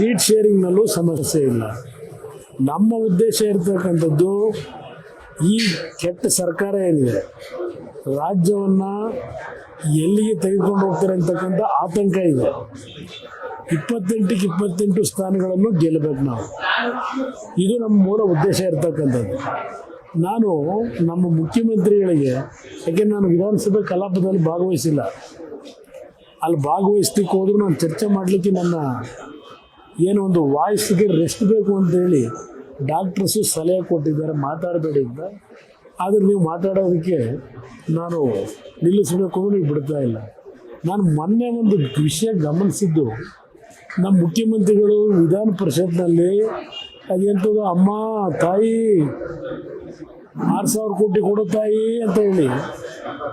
Seat ಶೇರಿಂಗ್ನಲ್ಲೂ ಸಮಸ್ಯೆ ಇಲ್ಲ. ನಮ್ಮ ಉದ್ದೇಶ ಇರ್ತಕ್ಕಂಥದ್ದು ಈ ಕೆಟ್ಟ ಸರ್ಕಾರ ಏನಿದೆ? ರಾಜ್ಯವನ್ನು ಎಲ್ಲಿಗೆ ತೆಗೆದುಕೊಂಡು ಹೋಗ್ತಾರೆ ಅಂತಕ್ಕಂಥ ಆತಂಕ ಇದೆ. ಇಪ್ಪತ್ತೆಂಟಕ್ಕೆ ಇಪ್ಪತ್ತೆಂಟು ಸ್ಥಾನಗಳನ್ನು ಗೆಲ್ಲಬೇಕು ನಾವು. ಇದು ನಮ್ಮ ಮೂಲ ಉದ್ದೇಶ ಇರತಕ್ಕಂಥದ್ದು. ನಾನು ನಮ್ಮ ಮುಖ್ಯಮಂತ್ರಿಗಳಿಗೆ, ಯಾಕೆ ನಾನು ವಿಧಾನಸಭೆ ಕಲಾಪದಲ್ಲಿ ಭಾಗವಹಿಸಿಲ್ಲ? ಅಲ್ಲಿ ಭಾಗವಹಿಸ್ಲಿಕ್ಕೆ ಹೋದ್ರು ನಾನು ಚರ್ಚೆ ಮಾಡಲಿಕ್ಕೆ ನನ್ನ ಏನೋ ಒಂದು ವಾಯ್ಸ್ಗೆ ರೆಸ್ಟ್ ಬೇಕು ಅಂತೇಳಿ ಡಾಕ್ಟ್ರಸ್ಸು ಸಲಹೆ ಕೊಟ್ಟಿದ್ದಾರೆ, ಮಾತಾಡಬೇಡಿ ಅಂತ. ಆದರೆ ನೀವು ಮಾತಾಡೋದಕ್ಕೆ ನಾನು ನಿಲ್ಲಿಸಬೇಕು ನೀವು ಬಿಡ್ತಾ ಇಲ್ಲ. ನಾನು ಮೊನ್ನೆ ಒಂದು ವಿಷಯ ಗಮನಿಸಿದ್ದು. ನಮ್ಮ ಮುಖ್ಯಮಂತ್ರಿಗಳು ವಿಧಾನ ಪರಿಷತ್ನಲ್ಲಿ ಅದೆಂಥದ್ದು, ಅಮ್ಮ, ತಾಯಿ, ಆರು ಸಾವಿರ ಕೋಟಿ ಕೊಡು ತಾಯಿ ಅಂತ ಹೇಳಿ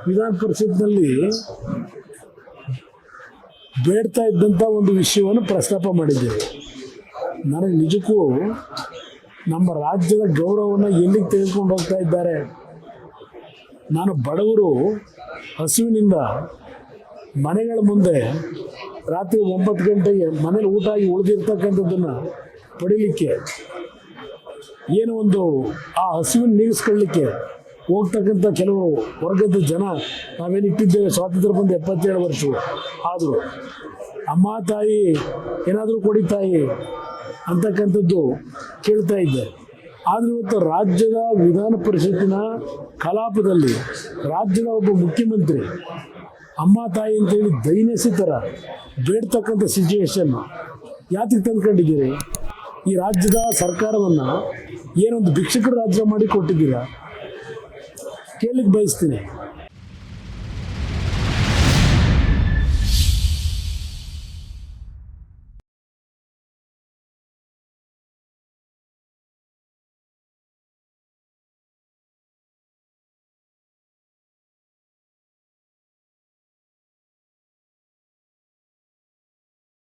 ವಿಧಾನ ಪರಿಷತ್ನಲ್ಲಿ ಬೇಡ್ತಾ ಇದ್ದಂಥ ಒಂದು ವಿಷಯವನ್ನು ಪ್ರಸ್ತಾಪ ಮಾಡಿದ್ದೇವೆ. ನನಗೆ ನಿಜಕ್ಕೂ ನಮ್ಮ ರಾಜ್ಯದ ಗೌರವವನ್ನು ಎಲ್ಲಿಗೆ ತೆಗೆದುಕೊಂಡು ಹೋಗ್ತಾ ಇದ್ದಾರೆ? ನಾನು ಬಡವರು ಹಸುವಿನಿಂದ ಮನೆಗಳ ಮುಂದೆ ರಾತ್ರಿ ಒಂಬತ್ತು ಗಂಟೆಗೆ ಮನೇಲಿ ಊಟ ಆಗಿ ಉಳಿದಿರ್ತಕ್ಕಂಥದ್ದನ್ನು ಪಡಿಲಿಕ್ಕೆ, ಏನು ಒಂದು ಆ ಹಸುವಿನ ನೀಗಿಸ್ಕೊಳ್ಳಿಕ್ಕೆ ಹೋಗ್ತಕ್ಕಂಥ ಕೆಲವು ವರ್ಗದ ಜನ ನಾವೇನಿಟ್ಟಿದ್ದೇವೆ ಸ್ವಾತಂತ್ರ್ಯ ಬಂದು ಎಪ್ಪತ್ತೇಳು ವರ್ಷ ಆದರೂ ಅಮ್ಮ, ತಾಯಿ ಏನಾದರೂ ಕೊಡಿ ತಾಯಿ ಅಂತಕ್ಕಂಥದ್ದು ಕೇಳ್ತಾ ಇದ್ದೆ. ಆದರೆ ಇವತ್ತು ರಾಜ್ಯದ ವಿಧಾನ ಪರಿಷತ್ತಿನ ಕಲಾಪದಲ್ಲಿ ರಾಜ್ಯದ ಒಬ್ಬ ಮುಖ್ಯಮಂತ್ರಿ, ಅಮ್ಮ, ತಾಯಿ ಅಂತೇಳಿ ದೈನಸಿ ಥರ ಬೇಡ್ತಕ್ಕಂಥ ಸಿಚುವೇಶನ್ ಯಾತಿಗೆ ತಂದ್ಕೊಂಡಿದ್ದೀರಿ? ಈ ರಾಜ್ಯದ ಸರ್ಕಾರವನ್ನು ಏನೊಂದು ಭಿಕ್ಷಕರ ರಾಜ್ಯ ಮಾಡಿ ಕೊಟ್ಟಿದ್ದೀರಾ? ಕೇಳಲಿಕ್ಕೆ ಬಯಸ್ತೀನಿ